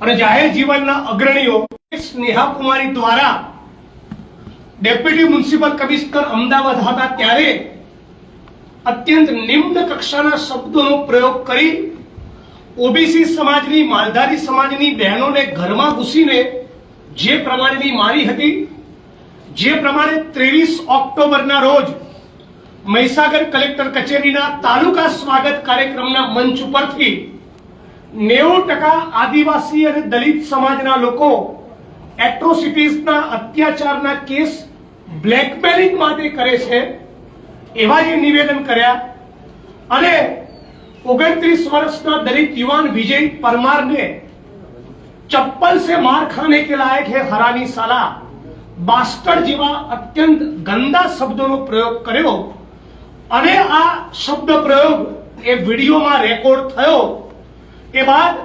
અને જાહેર જીવનના અગ્રણીઓ સ્નેહા કુમારી દ્વારા ડેપ્યુટી મ્યુનિસિપલ કમિશનર અમદાવાદ હતા ત્યારે અત્યંત નિમ્ન કક્ષાના શબ્દોનો પ્રયોગ કરી ઓબીસી સમાજની, માલધારી સમાજની બહેનોને ઘરમાં ઘૂસીને જે પ્રમાણેની મારી હતી, જે પ્રમાણે ત્રેવીસ ઓક્ટોબરના રોજ મહીસાગર કલેક્ટર કચેરીના તાલુકા સ્વાગત કાર્યક્રમના મંચ ઉપરથી નેવું ટકા આદિવાસી અને દલિત સમાજના લોકો એટ્રોસિટીઝના અત્યાચારના કેસ બ્લેકમેલિંગ માટે કરે છે, એવા જે નિવેદન કર્યા. અને ઓગણત્રીસ વર્ષના દલિત યુવાન વિજય પરમારને ચપ્પલ સે માર ખાને કે લાયક હે હરાની સાલા બાસ્ટર જેવા અત્યંત ગંદા શબ્દોનો પ્રયોગ કર્યો. અને આ શબ્દ પ્રયોગ એ વિડીયોમાં રેકોર્ડ થયો. એ બાદ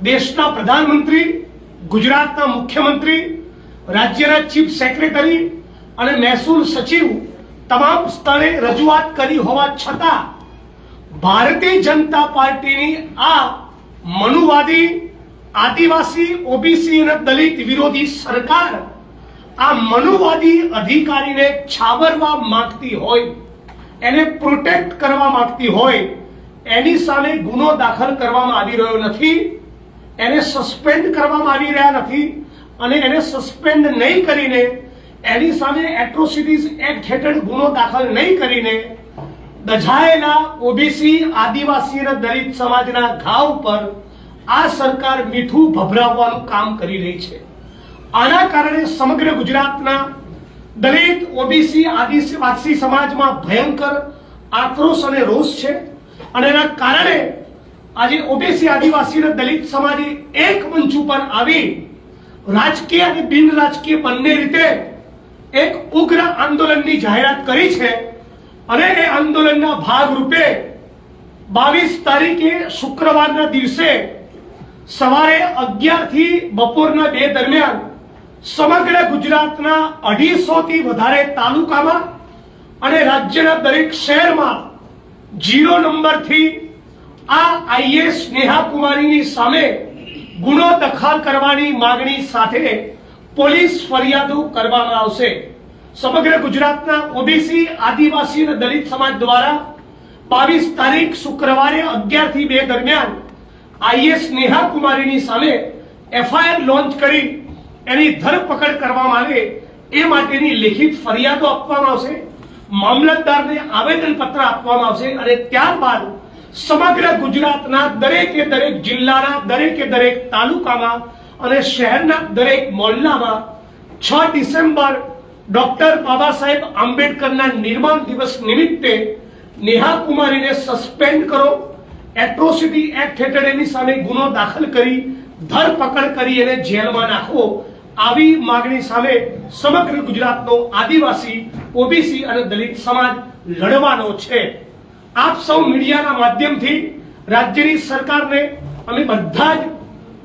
દેશના પ્રધાનમંત્રી, ગુજરાતના મુખ્યમંત્રી, રાજ્યના ચીફ સેક્રેટરી અને મહેસૂલ સચિવ તમામ સ્થળે રજૂઆત કરી હોવા છતાં ભારતીય જનતા પાર્ટીની આ મનુવાદી, આદિવાસી, ઓબીસી અને દલિત વિરોધી સરકાર આ મનુવાદી અધિકારીને છાવરવા માંગતી હોય, એને પ્રોટેક્ટ કરવા માંગતી હોય એની સામે ગુનો દાખલ કરવામાં આવી રહ્યો નથી, એને સસ્પેન્ડ કરવામાં આવી રહ્યા નથી અને એને સસ્પેન્ડ નહીં કરીને, એની સામે એટ્રોસિટીઝ એક્ટ હેઠળ ગુનો દાખલ નહીં કરીને, દઝાયેલા ઓબીસી આદિવાસી અને દલિત સમાજના ઘાવ પર આ સરકાર મીઠું ભભરાવવાનું કામ કરી રહી છે. આના કારણે સમગ્ર ગુજરાતના દલિત, ઓબીસી, આદિવાસી સમાજમાં ભયંકર આક્રોશ અને રોષ છે. અને એના કારણે આજે ઓબીસી આદિવાસી અને દલિત સમાજ એક મંચ ઉપર આવી રાજકીય અને બિન રાજકીય બંને રીતે એક ઉગ્ર આંદોલનની જાહેરાત કરી છે અને એ આંદોલનના ભાગરૂપે બાવીસ તારીખે શુક્રવારના દિવસે સવારે અગિયારથી બપોરના બે દરમિયાન સમગ્ર ગુજરાતના અઢીસો થી વધારે તાલુકામાં અને રાજ્યના દરેક શહેરમાં જીરો નંબરથી આ આઈએસ નેહા કુમારીની સામે ગુનો દખલ કરવાની માંગણી સાથે પોલીસ ફરિયાદો કરવામાં આવશે. સમગ્ર ગુજરાતના ઓબીસી, આદિવાસી અને દલિત સમાજ દ્વારા બાવીસ તારીખ શુક્રવારે અગિયારથી બે દરમિયાન આઈએસ નેહા કુમારીની સામે એફઆઈઆર લોન્ચ કરી એની ધરપકડ કરવામાં આવે એ માટેની લેખિત ફરિયાદો આપવામાં આવશે. મામલતદારને આવેદન પત્ર આપવામાં આવશે અને ત્યારબાદ સમગ્ર ગુજરાતના દરેકે દરેક જિલ્લાના, દરેકે દરેક તાલુકામાં અને શહેરના દરેક મોહલ્લામાં છ ડિસેમ્બર ડોક્ટર બાબા સાહેબ આંબેડકરના નિર્માણ દિવસ નિમિત્તે નેહા કુમારીને સસ્પેન્ડ કરો, એટ્રોસિટી એક્ટ હેઠળ એની સામે ગુનો દાખલ કરી, ધરપકડ કરી એને જેલમાં નાખો, આવી માગણી સામે સમગ્ર ગુજરાતનો આદિવાસી ઓબીસી અને દલિત સમાજ લડવાનો છે. આપ સૌ મીડિયાના માધ્યમથી રાજ્યની સરકારને અમે બધા જ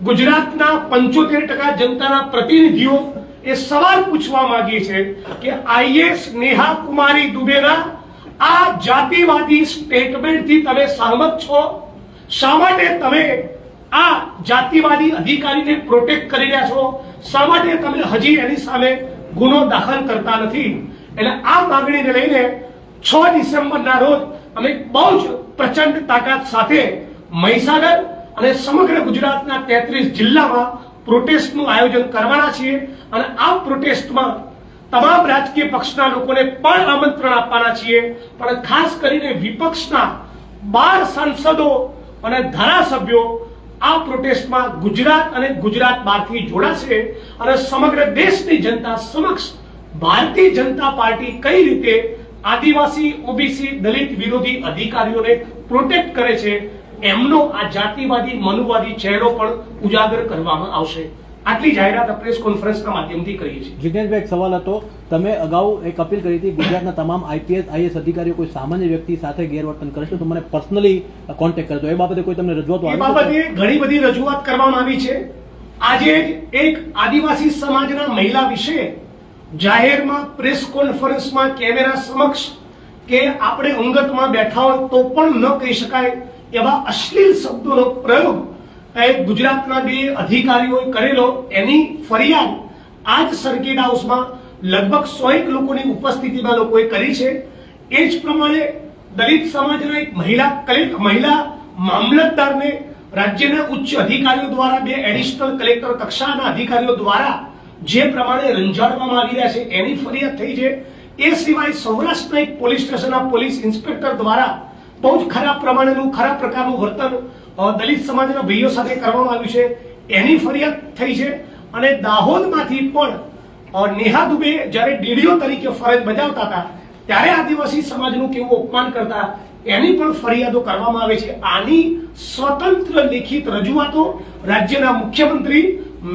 ગુજરાતના પંચોતેર ટકા જનતાના પ્રતિનિધિઓ એ સવાલ પૂછવા માંગીએ છે કે આઈએસ નેહા કુમારી દુબેના આ જાતિવાદી સ્ટેટમેન્ટથી તમે સહમત છો? શા માટે તમે આ જાતિવાદી અધિકારીને પ્રોટેક્ટ કરી રહ્યા છો? શા માટે તમે હજી એની સામે ગુનો દાખલ કરતા નથી? એટલે આ માંગણીને લઈને છ ડિસેમ્બરના રોજ અમે બહુ જ પ્રચંડ તાકાત સાથે મહીસાગર અને સમગ્ર ગુજરાતના તેત્રીસ જિલ્લામાં પ્રોટેસ્ટનું આયોજન કરવાના છીએ અને આ પ્રોટેસ્ટમાં તમામ રાજકીય પક્ષના લોકોને પણ આમંત્રણ આપવાના છીએ. પણ ખાસ કરીને વિપક્ષના બાર સાંસદો અને ધારાસભ્યો આ પ્રોટેસ્ટમાં ગુજરાત અને ગુજરાત બહારથી જોડાશે અને સમગ્ર દેશની જનતા સમક્ષ ભારતીય જનતા પાર્ટી કઈ રીતે આદિવાસી ઓબીસી દલિત વિરોધી અધિકારીઓને પ્રોટેક્ટ કરે છે એમનો આ જાતિવાદી મનુવાદી ચહેરો પણ ઉજાગર કરવામાં આવશે. આટલી જાહેરાત પ્રેસ કોન્ફરન્સના માધ્યમથી કરીએ છીએ. જિજ્ઞેશભાઈ એક સવાલ હતો. તમે અગાઉ એક અપીલ કરી હતી ગુજરાતના તમામ આઈપીએસ આઈએસ અધિકારીઓ કોઈ સામાન્ય વ્યક્તિ સાથે ગેરવર્તન કરે છે તો મને પર્સનલી કોન્ટેક્ટ કરજો. એ બાબતે કોઈ તમને રજૂઆત એ બાબતે ઘણી બધી રજૂઆત કરવામાં આવી છે. આજે એક આદિવાસી સમાજના મહિલા વિશે જાહેરમાં પ્રેસ કોન્ફરન્સમાં કેમેરા સમક્ષ કે આપણે અંગતમાં બેઠા હોય તો પણ ન કહી શકાય એવા અશ્લીલ શબ્દોનો પ્રયોગ ગુજરાતના બે અધિકારીઓએ કરેલો. એની ફરિયાદ આ જ સર્કિટ હાઉસમાં લગભગ સો એક લોકોની ઉપસ્થિતિમાં લોકોએ કરી છે. એ જ પ્રમાણે દલિત સમાજના એક મહિલા કલેક્ટર મહિલા મામલતદારને રાજ્યના ઉચ્ચ અધિકારીઓ દ્વારા બે એડિશનલ કલેક્ટર કક્ષાના અધિકારીઓ દ્વારા જે પ્રમાણે રંજાડવામાં આવી રહ્યા છે, એની ફરિયાદ થઈ છે. એ સિવાય સૌરાષ્ટ્રના એક પોલીસ સ્ટેશનના પોલીસ ઇન્સ્પેક્ટર દ્વારા બહુ જ ખરાબ પ્રમાણેનું, ખરાબ પ્રકારનું વર્તન દલિત સમાજના ભાઈઓ સાથે કરવામાં આવ્યું છે. એની ફરિયાદ થઈ છે અને દાહોદમાંથી પણ નેહા દુબે જ્યારે ડીડીઓ તરીકે ફરજ બજાવતા હતા, ત્યારે આદિવાસી સમાજનું કેવું અપમાન કરતા, એની પણ ફરિયાદો કરવામાં આવે છે. આની સ્વતંત્ર લેખિત રજૂઆતો રાજ્યના મુખ્યમંત્રી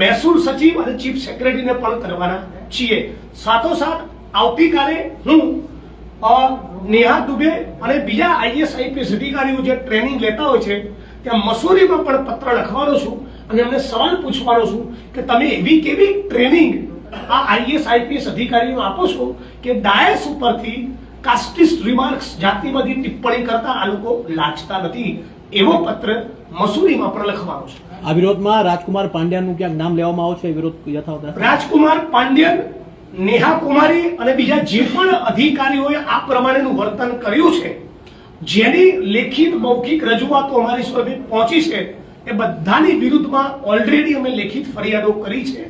મહેસૂલ સચિવ અને ચીફ સેક્રેટરીને પણ કરવાના છીએ. સાથોસાથ આવતીકાલે હું નેહા દુબે અને બીજા આઈએસ, આઈપીએસ અધિકારીઓ જે ટ્રેનિંગ લેતા હોય છે, ત્યાં મસૂરીમાં પણ પત્ર લખવાનો છું અને એમને સવાલ પૂછવાનો છું કે તમે એવી કેવી ટ્રેનિંગ આ આઈએસ, આઈપીએસ અધિકારીઓ આપો છો કે ડાયસ ઉપરથી કાસ્ટિસ્ટ રિમાર્ક્સ જાતિવાદી ટિપ્પણી કરતા આ લોકો લાજતા નથી. એવો પત્ર મસૂરીમાં પણ લખવાનો છે. આ વિરોધમાં રાજકુમાર પાંડ્યાનું ક્યાંક નામ લેવામાં આવશે છે વિરોધ યથાવત? રાજકુમાર પાંડ્યન, નેહા કુમારી અને બીજા જે પણ અધિકારીઓએ આ પ્રમાણેનું વર્તન કર્યું છે, જેની લેખિત મૌખિક રજૂઆતો અમારી સુધી પહોંચી છે, એ બધાની વિરુદ્ધમાં ઓલરેડી અમે લેખિત ફરિયાદો કરી છે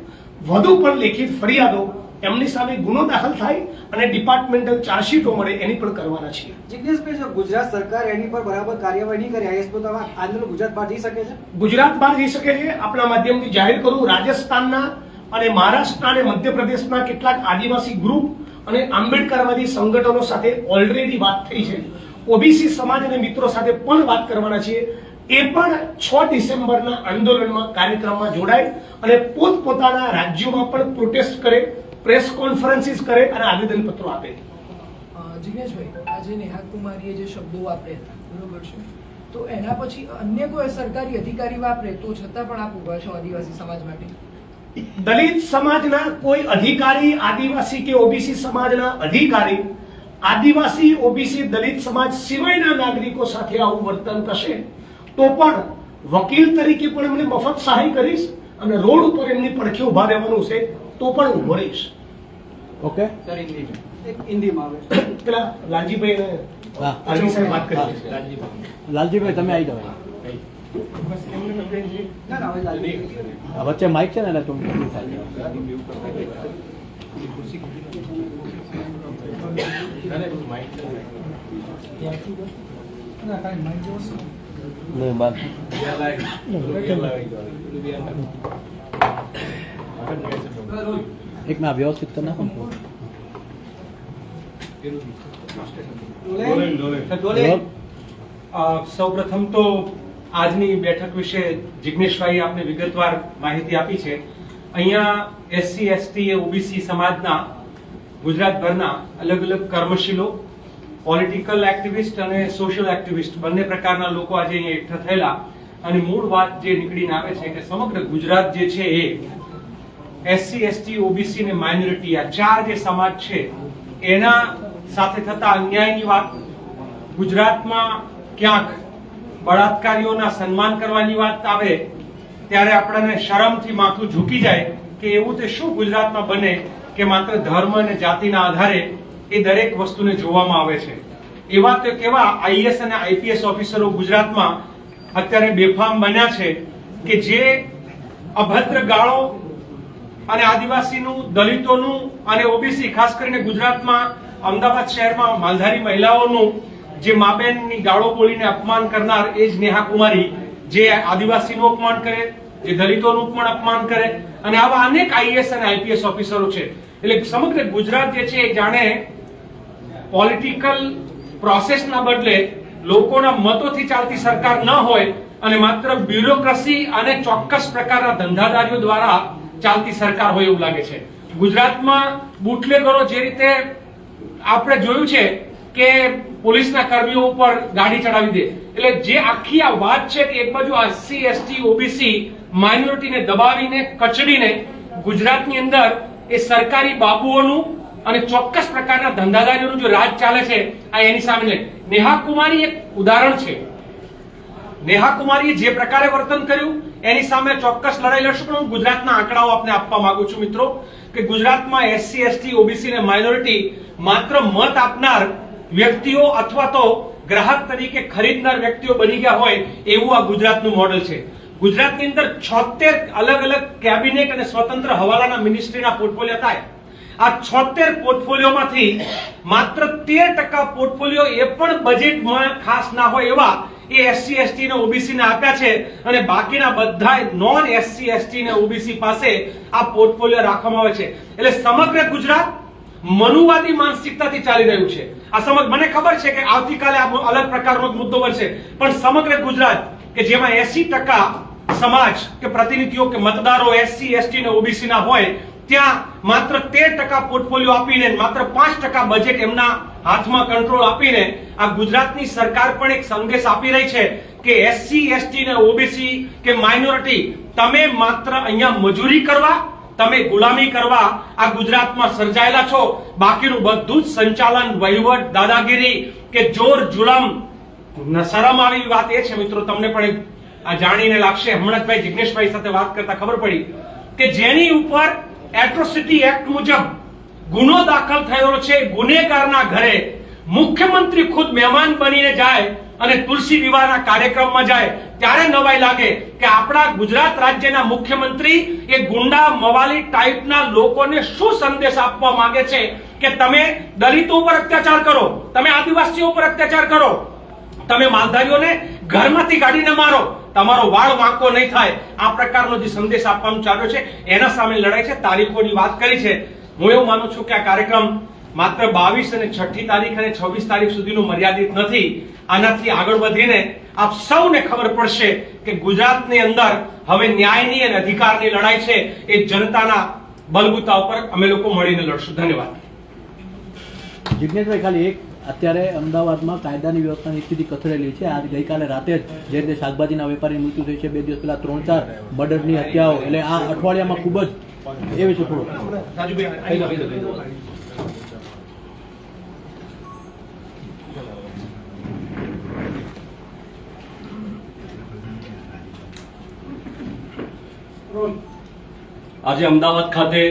વધુ પણ લેખિત ફરિયાદો એમની સામે ગુનો દાખલ થાય અને ડિપાર્ટમેન્ટલ ચાર્જશીટો મળે એની પણ કરવાના છીએ. જિજ્ઞેશભાઈ ગુજરાત સરકાર એની પર બરાબર કાર્યવાહી નહીં કરે આઈએસ તો આંદોલન ગુજરાત બહાર જઈ શકે છે? ગુજરાત બહાર જઈ શકે છે. આપણા માધ્યમથી જાહેર કરું રાજસ્થાનના અને મહારાષ્ટ્ર અને મધ્યપ્રદેશના કેટલાક આદિવાસી ગ્રુપ અને આંબેડકરવાદી સંગઠનો સાથે ઓલરેડી વાત થઈ છે. ઓબીસી સમાજ અને મિત્રો સાથે પણ વાત કરવાના છીએ. એ પણ છ ડિસેમ્બરના આંદોલનમાં કાર્યક્રમમાં જોડાય અને પોતપોતાના રાજ્યોમાં પણ પ્રોટેસ્ટ કરે. પ્રેસ કોન્ફરન્સીસ કરે અને આવેદનપત્રો આપે. જિગ્નેશભાઈ આજે નેહા કુમારીએ જે શબ્દો વાપર્યા હતા બરોબર છે? તો એના પછી અન્ય કોઈ સરકારી અધિકારી વાપરે તો છતાં પણ આપ ઊભા છો આદિવાસી સમાજ માટે? દલિત સમાજના કોઈ અધિકારી આદિવાસી કે ઓબીસી સમાજના અધિકારી આદિવાસી ઓબીસી દલિત સમાજ સિવાયના નાગરિકો સાથે આવું વર્તન કરશે તો પણ વકીલ તરીકે પણ એમને મફત સહાય કરીશ અને રોડ ઉપર એમની પડખે ઊભા રહેવાનું છે. તો પણ ઊભો રહીશ. ઓકે એક હિન્દીમાં આવે પેલા લાલજીભાઈ. આલવી સાહેબ વાત કરી લાલજીભાઈ. તમે આવી જાઓ. વચ્ચે માઇક છે ને એટલે તમે થાય નહીં બાર એક મેં વ્યવસ્થિત કરી નાખો. સૌપ્રથમ તો આજની બેઠક વિશે જિગ્નેશભાઈ આપને વિગતવાર માહિતી આપી છે. અહીંયા એસસી એસટી ઓબીસી સમાજના ગુજરાતભરના અલગ અલગ કર્મશીલો પોલિટિકલ એક્ટિવિસ્ટ અને સોશિયલ એક્ટિવિસ્ટ બંને પ્રકારના લોકો આજે અહીંયા એકઠા થયેલા. અને મૂળ વાત જે નીકળીને આવે છે કે સમગ્ર ગુજરાત જે છે એ એસસી, એસટી, ઓબીસી અને માઇનોરિટી આ ચાર જે સમાજ છે, એના સાથે થતા અન્યાયની વાત, ગુજરાતમાં ક્યાંક બળાત્કારીઓના સન્માન કરવાની વાત આવે, ત્યારે આપણને શરમથી માથું ઝૂકી જાય કે એવું તે શું ગુજરાતમાં બને કે માત્ર ધર્મ અને જાતિના આધારે એ દરેક વસ્તુને જોવામાં આવે છે. એવા તો કેવા આઈએસ અને આઈપીએસ ઓફિસરો ગુજરાતમાં અત્યારે બેફામ બન્યા છે કે જે અભદ્ર ગાળો અને આદિવાસીનું, દલિતોનું અને ઓબીસી ખાસ કરીને ગુજરાતમાં, અમદાવાદ શહેરમાં માલધારી મહિલાઓનું જે માબેનની ગાળો બોલીને અપમાન કરનાર એ જ નેહા કુમારી, જે આદિવાસીનું અપમાન કરે, જે દલિતોનું પણ અપમાન કરે. અને આવા અનેક આઈએસ અને આઈપીએસ ઓફિસરો છે. એટલે સમગ્ર ગુજરાત જે છે એ જાણે પોલિટિકલ પ્રોસેસના બદલે લોકોના મતોથી ચાલતી સરકાર ન હોય અને માત્ર બ્યુરોક્રસી અને ચોક્કસ પ્રકારના ધંધાદારીઓ દ્વારા ચાલતી સરકાર હોય એવું લાગે છે. ગુજરાતમાં બુટલેગરો જે રીતે આપણે જોયું છે કે પોલીસના કર્મીઓ ઉપર ગાડી ચડાવી દે, એટલે જે આખી આ વાત છે કે એક બાજુ એસસી એસટી ઓબીસી માઇનોરિટીને દબાવીને, કચડીને ગુજરાતની અંદર એ સરકારી બાબુઓનું અને ચોક્કસ પ્રકારના ધંધાદારીઓનું જો રાજ ચાલે છે, આ એની સામે નેહા કુમારી એક ઉદાહરણ છે. નેહા કુમારીએ જે પ્રકારે વર્તન કર્યું એની સામે ચોક્કસ લડાઈ લડશું, પણ હું ગુજરાતના આંકડાઓ આપને આપવા માંગુ છું મિત્રો, કે ગુજરાતમાં એસસી, એસટી, ઓબીસી અને માઇનોરિટી માત્ર મત આપનાર વ્યક્તિઓ અથવા તો ગ્રાહક તરીકે ખરીદનાર વ્યક્તિઓ બની ગયા હોય એવું આ ગુજરાતનું મોડેલ છે. ગુજરાતની અંદર છોતેર અલગ અલગ કેબિનેટ અને સ્વતંત્ર હવાલાના મિનિસ્ટ્રીના પોર્ટફોલિયો થાય. આ છોતેર પોર્ટફોલિયોમાંથી માત્ર તેર ટકા પોર્ટફોલિયો એ પણ બજેટમાં ખાસ ના હોય એવા એ એસસી એસટી ને ઓબીસી ને આપ્યા છે અને બાકીના બધા નોન એસસી એસટી ને ઓબીસી પાસે આ પોર્ટફોલિયો રાખવામાં આવે છે. એટલે સમગ્ર ગુજરાત મનુવાદી માનસિકતાથી ચાલી રહ્યું છે. આ સમગ્ર મને ખબર છે કે આવતીકાલે આ અલગ પ્રકારનો મુદ્દો બનશે. પણ સમગ્ર ગુજરાત કે જેમાં એસી ટકા સમાજ કે પ્રતિનિધિઓ કે મતદારો એસસી એસટી ને ઓબીસી ના હોય ત્યાં માત્ર તેર ટકા પોર્ટફોલિયો આપીને માત્ર પાંચ ટકા બજેટ એમના હાથમાં કંટ્રોલ આપીને આ ગુજરાતની સરકાર પણ એક સંદેશ આપી રહી છે કે એસસી એસટી ને ઓબીસી કે માઇનોરિટી તમે માત્ર અહીંયા મજૂરી કરવા, તમે ગુલામી કરવા આ ગુજરાતમાં સર્જાયેલા છો. બાકીનું બધું જ સંચાલન વહીવટ દાદાગીરી કે જોર જુલમ શરમ આવી વાત એ છે મિત્રો, તમને પણ આ જાણીને લાગશે. હમણાં ભાઈ જિગ્નેશભાઈ સાથે વાત કરતા ખબર પડી કે જેની ઉપર એટ્રોસિટી એક્ટ મુજબ ગુનો દાખલ થયેલો છે ગુનેગારના ઘરે. મુખ્યમંત્રી ખુદ મહેમાન બનીને જાય અને તુલસી વિવાહના કાર્યક્રમમાં જાય, ત્યારે નવાઈ લાગે કે આપણા ગુજરાત રાજ્યના મુખ્યમંત્રી એ ગુંડા, મવાલી ટાઈપના લોકોને શું સંદેશ આપવા માંગે છે કે તમે દલિતો ઉપર અત્યાચાર કરો, તમે આદિવાસીઓ ઉપર અત્યાચાર કરો. તમે માલધારીઓને ઘરમાંથી કાઢીને મારો. તમારો વાળ વાંકો નહીં થાય. આ પ્રકારનો જે સંદેશ આપવાનું ચાલ્યો છે, એના સામે લડાઈ છે. તારીખોની વાત કરી છે. હું એવું માનું છું કે આ કાર્યક્રમ માત્ર બાવીસ અને છઠ્ઠી તારીખ અને છવ્વીસ તારીખ સુધીનું મર્યાદિત નથી. આનાથી આગળ વધીને આપ સૌને ખબર પડશે કે ગુજરાતની અંદર હવે ન્યાયની અને અધિકારની લડાઈ છે. એ જનતાના બલબૂતા ઉપર અમે લોકો મળીને લડશું. ધન્યવાદ. જિજ્ઞેશભાઈ, ખાલી એક અત્યારે અમદાવાદમાં કાયદાની વ્યવસ્થાની સ્થિતિ કથળેલી છે. આજ ગઈકાલે રાતે જ જે રીતે શાકભાજીના વેપારી મૃત્યુ થઈ છે, બે દિવસ પહેલા ત્રણ ચાર મર્ડરની હત્યાઓ. એટલે આ અઠવાડિયામાં ખૂબ જ એ વિશે થોડું. આજે અમદાવાદ ખાતે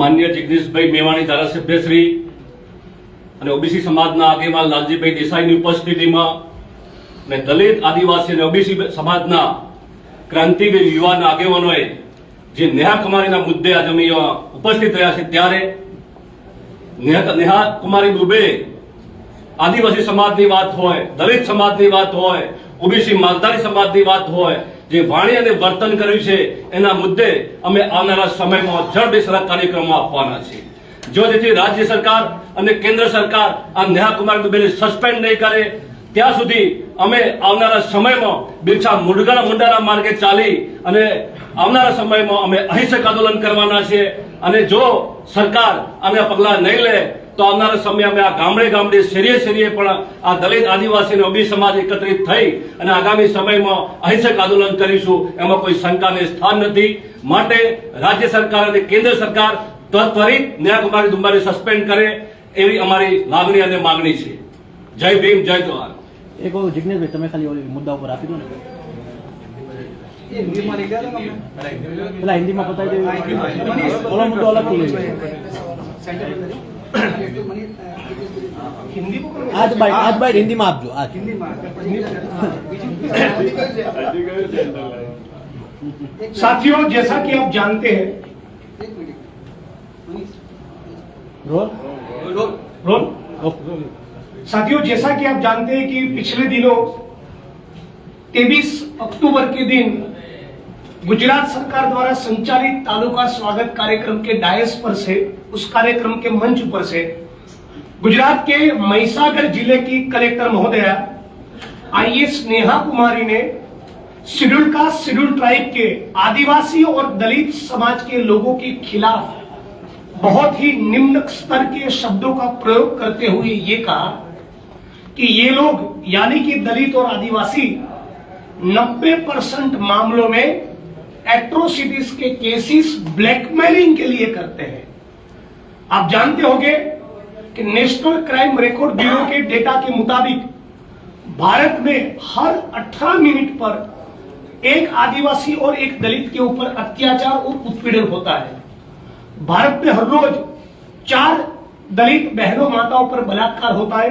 માન્ય જગદીશભાઈ મેવાણી ધારાસભ્ય શ્રી અને ઓબીસી સમાજના આગેવાન લાલજીભાઈ દેસાઈની ઉપસ્થિતિમાં અને દલિત આદિવાસી અને ઓબીસી સમાજના ક્રાંતિવીર યુવાન આગેવાનોએ જે નેહા કુમારીના મુદ્દે આજે અમે ઉપસ્થિત રહ્યા છે ત્યારે નેહા કુમારી દુબે આદિવાસી સમાજની વાત હોય, દલિત સમાજની વાત હોય, ઓબીસી માલધારી સમાજની વાત હોય, જે વાણી અને વર્તન કર્યું છે, એના મુદ્દે અમે આવનારા સમયમાં જળબેસરા કાર્યક્રમો આપવાના છીએ. જો જેથી રાજ્ય સરકાર અને કેન્દ્ર સરકાર આ નેહાકુમાર દુબેને સસ્પેન્ડ નહીં કરે, ત્યાં સુધી અમે આવનારા સમયમાં બિરસા મુંડગા મુંડાના માર્ગે ચાલી અને આવનારા સમયમાં અમે અહિંસક આંદોલન કરવાના છીએ અને જો સરકાર આને પગલાં નહીં લે, તો આવનારા સમયે અમે આ ગામડે ગામડે શેરીએ શેરીએ પણ આ દલિત આદિવાસી અને સમાજ એકત્રિત થઈ અને આગામી સમયમાં અહિંસક આંદોલન કરીશું, એમાં કોઈ શંકાને સ્થાન નથી. માટે રાજ્ય સરકાર અને કેન્દ્ર સરકાર ત્વરિત ન્યાયકુમારી દુંબાને સસ્પેન્ડ કરે એવી અમારી લાગણી અને માંગણી છે જય ભીમ જય જોહાર એક વખત જિજ્ઞેશભાઈ તમે ખાલી ઓલી મુદ્દા ઉપર આપી દો ને એ હિન્દીમાં લઈ ગયા હતા તમને? પેલા હિન્દીમાં પતાવી હા, હિન્દીમાં. દેવી મનીષ, ઓલો મુદ્દો અલગથી લઈ લઈએ. સેન્ટર પર લઈ. મનીષ, અ, हिंदी को करो। આજ બાઈટ આજ બાઈટ હિન્દીમાં આપજો આજ હિન્દીમાં પછી બીજું એક साथियों जैसा कि आप जानते हैं रोल? रोल। रोल? साथियों, जैसा कि आप जानते हैं कि पिछले दिनों 23 अक्टूबर के दिन गुजरात सरकार द्वारा संचालित तालुका स्वागत कार्यक्रम के डायस पर से, उस कार्यक्रम के मंच पर से, गुजरात के महिसागर ज़िले की कलेक्टर महोदया आई एस नेहा कुमारी ने शेड्यूल कास्ट शेड्यूल ट्राइब के आदिवासी और दलित समाज के लोगों के खिलाफ बहुत ही निम्न स्तर के शब्दों का प्रयोग करते हुए ये कहा कि ये लोग, यानी कि दलित और आदिवासी 90 परसेंट मामलों में एट्रोसिटीज के केसेस ब्लैकमेलिंग के लिए करते हैं। आप जानते होंगे कि नेशनल क्राइम रिकॉर्ड ब्यूरो के डेटा के मुताबिक भारत में हर 18 मिनट पर एक आदिवासी और एक दलित के ऊपर अत्याचार और उत्पीड़न होता है। भारत में हर रोज चार दलित बहनों माताओं पर बलात्कार होता है।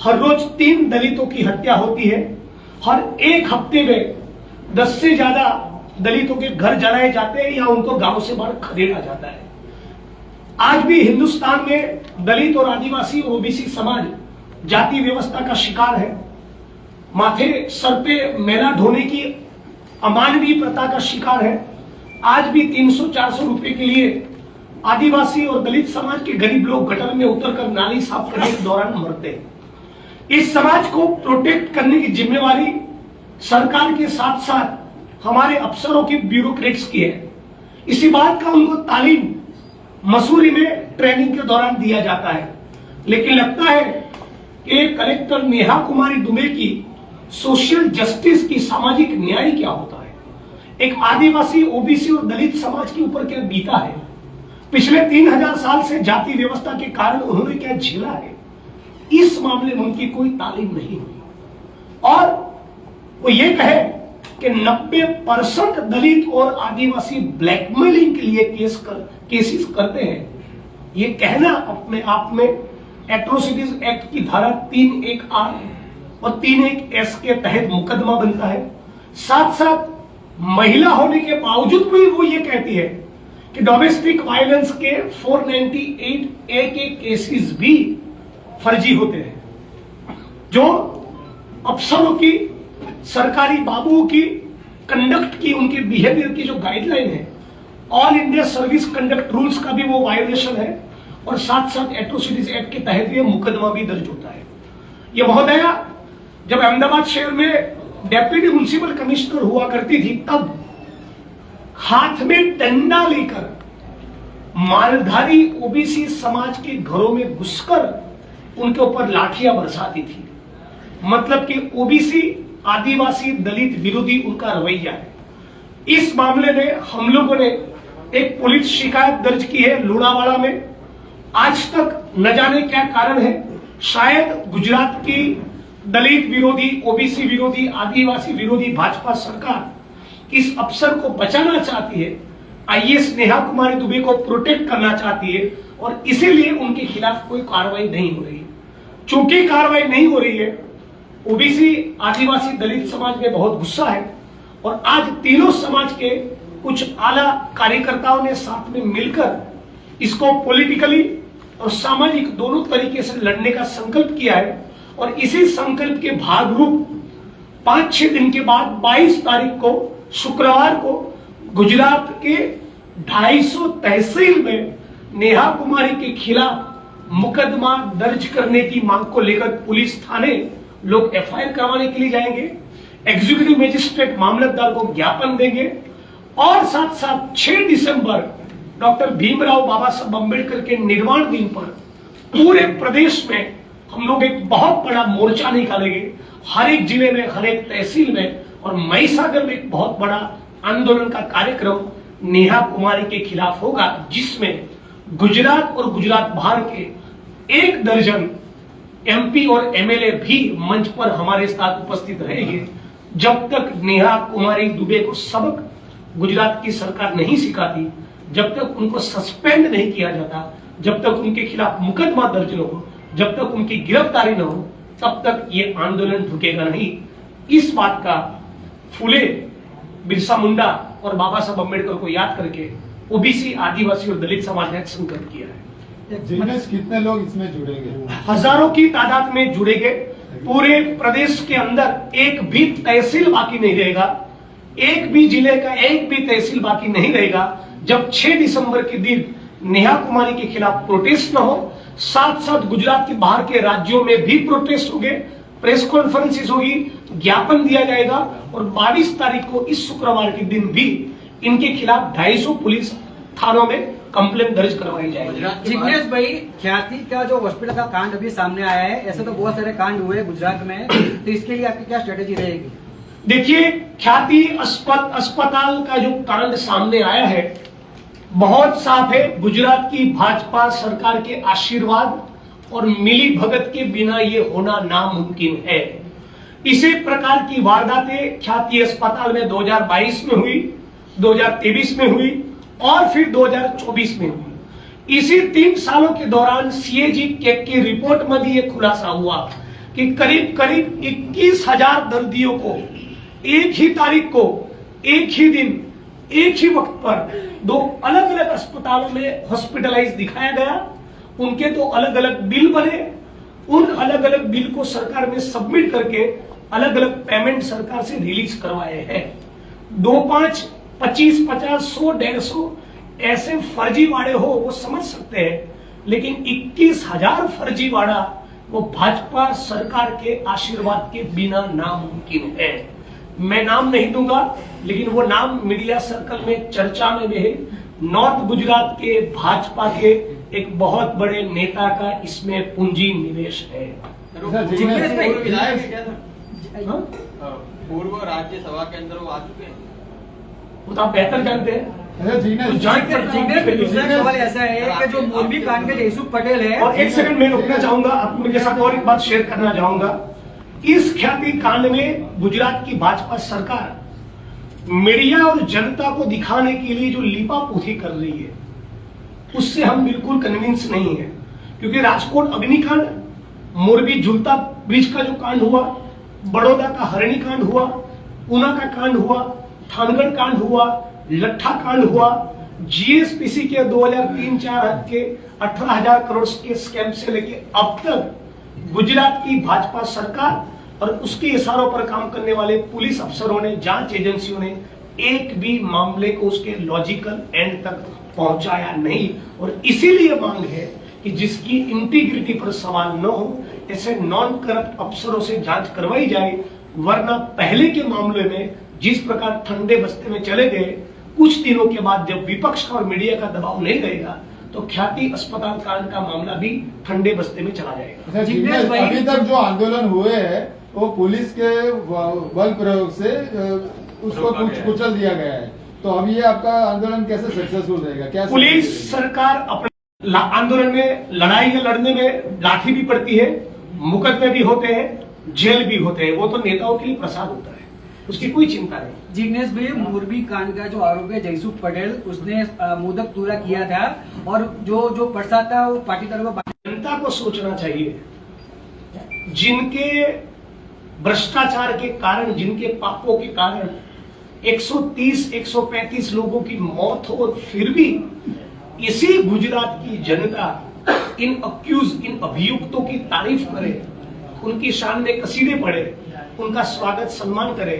हर रोज तीन दलितों की हत्या होती है। हर एक हफ़्ते में दस से ज़्यादा दलितों के घर जलाए जाते हैं या उनको गाँव से बाहर खदेड़ा जाता है। आज भी हिंदुस्तान में दलित और आदिवासी ओबीसी समाज जाति व्यवस्था का शिकार है। माथे, सर पे मेला ढोने की अमानवीय प्रथा का शिकार है। आज भी 300-400 रुपए के लिए आदिवासी और दलित समाज के गरीब लोग गटर में उतरकर नाली साफ़ करने के दौरान मरते इस समाज को प्रोटेक्ट करने की जिम्मेवारी सरकार के साथ साथ हमारे अफसरों की ब्यूरोक्रेट्स की है। इसी बात का उनको तालीम मसूरी में ट्रेनिंग के दौरान दिया जाता है। लेकिन लगता है कि कलेक्टर नेहा कुमारी दुबे की सोशल जस्टिस की सामाजिक न्याय क्या होता है? एक आदिवासी, ओबीसी और दलित समाज के ऊपर क्या बीता है? पिछले तीन हज़ार साल से जाति व्यवस्था के कारण उन्होंने क्या झेला है? इस मामले में उनकी कोई तालीम नहीं हुई। और वो ये कहे कि 90 परसेंट दलित और आदिवासी ब्लैकमेलिंग के लिए केस कर, केसेस करते हैं। ये कहना अपने आप में एट्रोसिटीज एक्ट की धारा तीन एक आर और तीन एक एस के तहत मुकदमा बनता है। साथ साथ महिला होने के बावजूद भी वो ये कहती है कि डोमेस्टिक वायलेंस के 498 ए के केसेस भी फर्जी होते हैं। जो अफसरों की, सरकारी बाबुओं की कंडक्ट की, उनके बिहेवियर की जो गाइडलाइन है all India service conduct rules का भी वो वायोलेशन है और साथ साथ एट्रोसिटीज एक्ट के तहत ये मुकदमा भी दर्ज होता है। ये महोदया, जब अहमदाबाद शहर में डेप्यूटी म्यूनिसिपल कमिश्नर हुआ करती थी, तब हाथ में डंडा लेकर, मालधारी ओबीसी समाज के घरों में घुसकर उनके ऊपर लाठियाँ बरसाती थी। मतलब कि ओबीसी आदिवासी दलित विरोधी उनका रवैया है। इस मामले में हम लोगों ने एक पुलिस शिकायत दर्ज की है लुणावाड़ा में। आज तक न जाने क्या कारण है। शायद गुजरात की दलित विरोधी, ओबीसी विरोधी, आदिवासी विरोधी भाजपा सरकार इस अफसर को बचाना चाहती है? आईएएस नेहा कुमारी दुबे को प्रोटेक्ट करना चाहती है और इसीलिए उनके खिलाफ कोई कार्रवाई नहीं हो रही चूँकि कार्रवाई नहीं हो रही है, ओबीसी आदिवासी दलित समाज में बहुत गुस्सा है और आज तीनों समाज के कुछ आला कार्यकर्ताओं ने साथ में मिलकर इसको पॉलिटिकली और सामाजिक दोनों तरीके से लड़ने का संकल्प किया है और इसी संकल्प के भाग रूप पाँच छह दिन के बाद 22 तारीख को शुक्रवार को गुजरात के 250 तहसील में नेहा कुमारी के खिलाफ मुकदमा दर्ज करने की मांग को लेकर पुलिस थाने लोग एफआईआर करवाने के लिए जाएँगे। एग्जीक्यूटिव मजिस्ट्रेट मामलतदार को ज्ञापन देंगे। और साथ साथ 6 दिसंबर डॉक्टर भीमराव बाबा साहब अंबेडकर के निर्माण दिन पर पूरे प्रदेश में हम लोग एक बहुत बड़ा मोर्चा निकालेंगे। हर एक ज़िले में, हर एक तहसील में और महिसागर में एक बहुत बड़ा आंदोलन का कार्यक्रम नेहा कुमारी के खिलाफ होगा, जिसमें गुजरात और गुजरात बाहर के एक दर्जन एमपी और एमएलए भी मंच पर हमारे साथ उपस्थित रहेंगे। जब तक नेहा कुमारी दुबे को सबक गुजरात की सरकार नहीं सिखाती, जब तक उनको सस्पेंड नहीं किया जाता, जब तक उनके खिलाफ मुकदमा दर्ज न हो, जब तक उनकी गिरफ्तारी न हो, तब तक ये आंदोलन रुकेगा नहीं। इस बात का फुले बिरसा मुंडा और बाबा साहब अंबेडकर को याद करके ओबीसी आदिवासी और दलित समाज ने संकल्प किया है। कितने लोग इसमें जुड़ेंगे? हज़ारों की तादाद में जुड़ेंगे। पूरे प्रदेश के अंदर एक भी तहसील बाकी नहीं रहेगा। एक भी ज़िले का एक भी तहसील बाकी नहीं रहेगा। जब 6 दिसंबर के दिन नेहा कुमारी के खिलाफ प्रोटेस्ट न हो साथ साथ गुजरात के बाहर के राज्यों में भी प्रोटेस्ट होंगे। प्रेस कॉन्फ्रेंसिस होगी। ज्ञापन दिया जाएगा और 22 तारीख को इस शुक्रवार के दिन भी इनके खिलाफ 250 पुलिस थानों में कंप्लेन दर्ज करवाई जाएगी। जिग्नेश भाई ख्याति का जो हॉस्पिटल का कांड अभी सामने आया है ऐसे तो बहुत सारे कांड हुए गुजरात में तो इसके लिए आपकी क्या स्ट्रेटेजी रहेगी? देखिए ख्याति अस्पताल का जो कांड सामने आया है बहुत साफ़ है गुजरात की भाजपा सरकार के आशीर्वाद और मिली भगत के बिना ये होना नामुमकिन है। इसी प्रकार की वारदातें ख्याति अस्पताल में 2022 में हुई 2023 में हुई और फिर 2024 में हुई। इसी तीन सालों के दौरान सीएजी केक की रिपोर्ट में भी ये खुलासा हुआ कि करीब करीब इक्कीस हज़ार दर्दियों को एक ही तारीख को, एक ही दिन, एक ही वक्त पर दो अलग अलग अस्पतालों में हॉस्पिटलाइज दिखाया गया। उनके तो अलग अलग बिल बने। उन अलग अलग बिल को सरकार में सबमिट करके अलग अलग पेमेंट सरकार से रिलीज़ करवाए हैं। दो पाँच पच्चीस पचास सौ डेढ़ सौ ऐसे फर्जीवाड़े हो वो समझ सकते हैं लेकिन इक्कीस हज़ार फर्जीवाड़ा वो भाजपा सरकार के आशीर्वाद के बिना नामुमकिन है। मैं नाम नहीं दूँगा लेकिन वो नाम मीडिया सर्कल में चर्चा में भी है। नॉर्थ गुजरात के भाजपा के एक बहुत बड़े नेता का इसमें पूंजी निवेश है। विधायक है? पूर्व राज्यसभा के अंदर वो आ चुके हैं। वो तो आप बेहतर जानते हैं। अच्छा, जिग्नेश जाँच जिग्नेश जिग्नेश भाई, दूसरा सवाल ऐसा है कि जो मोरबी कांड के जयसुख पटेल है और एक सेकंड मैं रुकना चाहूँगा आप मेरे साथ और एक बात शेयर करना चाहूँगा। इस ख्याति कांड में गुजरात की भाजपा सरकार मीडिया और जनता को दिखाने के लिए जो लीपापोथी कर रही है उससे हम बिल्कुल कन्विंस नहीं है। क्योंकि राजकोट अग्निकांड मोरबी झुलता ब्रिज का जो कांड हुआ बड़ौदा का हरणी कांड हुआ, ऊना का कांड हुआ, थानगढ़ कांड हुआ, लट्ठा कांड हुआ जीएसपीसी के 2003-4 के 18000 करोड़ के स्कैम से लेके अब तक गुजरात की भाजपा सरकार और उसके इशारों पर काम करने वाले पुलिस अफसरों ने, जाँच एजेंसियों ने एक भी मामले को उसके लॉजिकल एंड तक पहुँचाया नहीं। और इसीलिए मांग है कि जिसकी इंटीग्रिटी पर सवाल न हो ऐसे नॉन करप्ट अफसरों से जाँच करवाई जाए वरना पहले के मामले में जिस प्रकार ठंडे बस्ते में चले गए कुछ दिनों के बाद जब विपक्ष का और मीडिया का दबाव नहीं रहेगा तो ख्याति अस्पताल कांड का मामला भी ठंडे बस्ते में चला जाएगा। अच्छा, अभी तक जो आंदोलन हुए है वो पुलिस के बल प्रयोग से उसको कुछ कुचल दिया गया है। तो अब ये आपका आंदोलन कैसे सक्सेसफुल रहेगा? क्या पुलिस सरकार अपने आंदोलन में लड़ाई या लड़ने में लाठी भी पड़ती है। मुकदमे भी होते हैं जेल भी होते हैं वो तो नेताओं के लिए प्रसाद होता है। उसकी कोई चिंता नहीं। जिग्नेश भाई मोरबी कांड का जो आरोप है जयसुख पटेल उसने मोदक पूरा किया था और जो जो प्रसाद था वो पार्टी तरफ़ जनता को सोचना चाहिए। जिनके भ्रष्टाचार के कारण जिनके पापों के कारण 130 135 लोगों की मौत हो और फिर भी इसी गुजरात की जनता इन अक्यूज इन अभियुक्तों की तारीफ करे उनकी शान में कसीदे पड़े उनका स्वागत सम्मान करे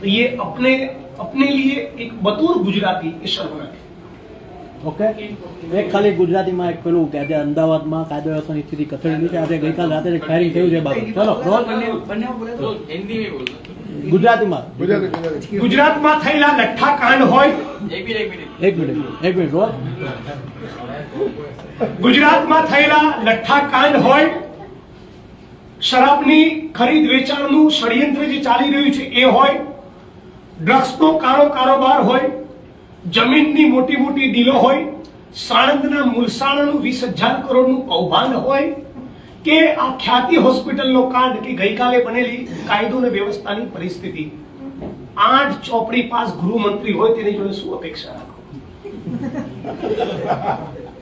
तो ये अपने अपने लिए एक बतौर गुजराती ये शर्मनाक है ઓકે એક ખાલી ગુજરાતીમાં એક પેલું કે આજે અમદાવાદમાં કાયદો વ્યવસ્થાની સ્થિતિ કથળેલી છે આજે ગઈકાલ રાતે જે ફાયરિંગ થયું છે એ બાબત ચલો રોલ બંને બંને બોલે તો हिंदी में बोल दो ગુજરાતીમાં. ગુજરાતમાં થયેલા લઠ્ઠા કાંડ હોય. એક મિનિટ એક મિનિટ. ગુજરાતમાં થયેલા લઠ્ઠા કાંડ હોય. શરાબની ખરીદ વેચાણનું ષડયંત્ર જે ચાલી રહ્યું છે એ હોય. ડ્રગ્સનો કાળો કારોબાર હોય. જમીનની મોટી મોટી ડીલો હોય. સાણંદના મુલસાણાનું વીસ હજાર કરોડનું કૌભાંડ હોય. કે આ ખ્યાતિ હોસ્પિટલનો કાંડ કે ગઈકાલે બનેલી કાયદો અને વ્યવસ્થાની પરિસ્થિતિ. આઠ ચોપડી પાસ ગૃહમંત્રી હોય તેની જોડે શું અપેક્ષા રાખો?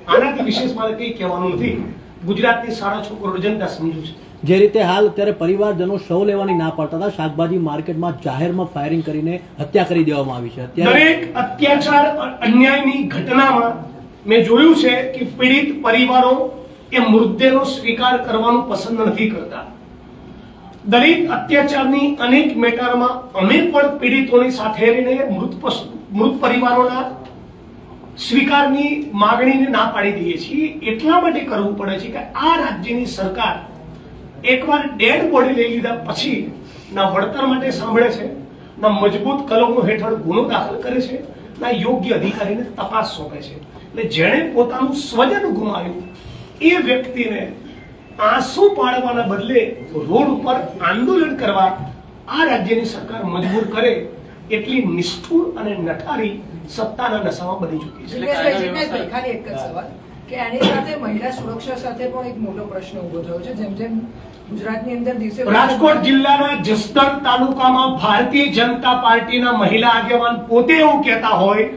આનાથી વિશેષ મારે કંઈ કહેવાનું નથી. ગુજરાતની સાડા છ કરોડ જનતા સમજુ છે. જે રીતે હાલ અત્યારે પરિવારજનો શવ લેવાની ના પાડતા હતા શાકભાજી માર્કેટમાં જાહેરમાં ફાયરિંગ કરીને હત્યા કરી દેવામાં આવી છે. અત્યારે દરેક અત્યાચાર અન્યાયની ઘટનામાં મેં જોયું છે કે પીડિત પરિવારો એ મૃતદેહનો સ્વીકાર કરવાનું પસંદ નથી કરતા. દલિત અત્યાચારની અનેક મેટરમાં અમે પણ પીડિતોની સાથે રહીને મૃત મૃત પરિવારોના સ્વીકારની માગણીને ના પાડી દઈએ છીએ. એટલા માટે કરવું પડે છે કે આ રાજ્યની સરકાર એકવાર ડેડ બોડી લઈ લીધા પછી ના વળતર માટે સાંભળે છે, ના મજબૂત કલમો હેઠળ ગુનો દાખલ કરે છે, ના યોગ્ય અધિકારીને તપાસ સોંપે છે. એટલે જેણે પોતાનું સ્વજન ગુમાવ્યું એ વ્યક્તિને આંસુ પાડવાના બદલે રોડ ઉપર આંદોલન કરવા આ રાજ્યની સરકાર મજબૂર કરે એટલી નિષ્ઠુર અને નઠારી સત્તાના નશામાં બની ચૂકી છે. ખાલી એક જ સવાલ કે આની સાથે મહિલા સુરક્ષા સાથે પણ એક મોટો પ્રશ્ન ઊભો થયો છે જેમ જેમ ગુજરાતની અંદર દિવસે રાજકોટ જિલ્લાના જસદણ તાલુકામાં ભારતીય જનતા પાર્ટીના મહિલા આગેવાન પોતે એવું કહેતા હોય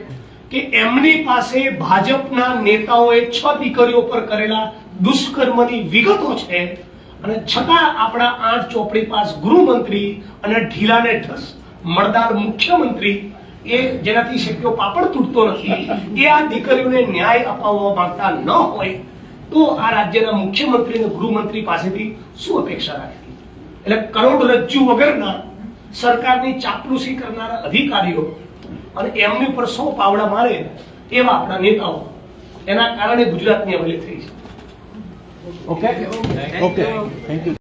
કે એમની પાસે ભાજપના નેતાઓએ છ દીકરીઓ પર કરેલા દુષ્કર્મની વિગતો છે અને છતાં આપણા આઠ ચોપડી પાસ ગૃહમંત્રી અને ઢીલાને ઠસ મળદાર મુખ્યમંત્રી એ જેનાથી શક્યો પાપડ તૂટતો નથી, એ આ દીકરીઓને ન્યાય અપાવવા માંગતા ન હોય, તો આ રાજ્યના મુખ્યમંત્રી અને ગૃહમંત્રી પાસેથી શું અપેક્ષા રાખી? એટલે કરોડરજ્જુ વગરના સરકારની ચાપલુસી કરનારા અધિકારીઓ અને એમની પર સો પાવડા મારે એવા આપણા નેતાઓ. એના કારણે ગુજરાતની અમલી થઈ છે. Okay okay thank you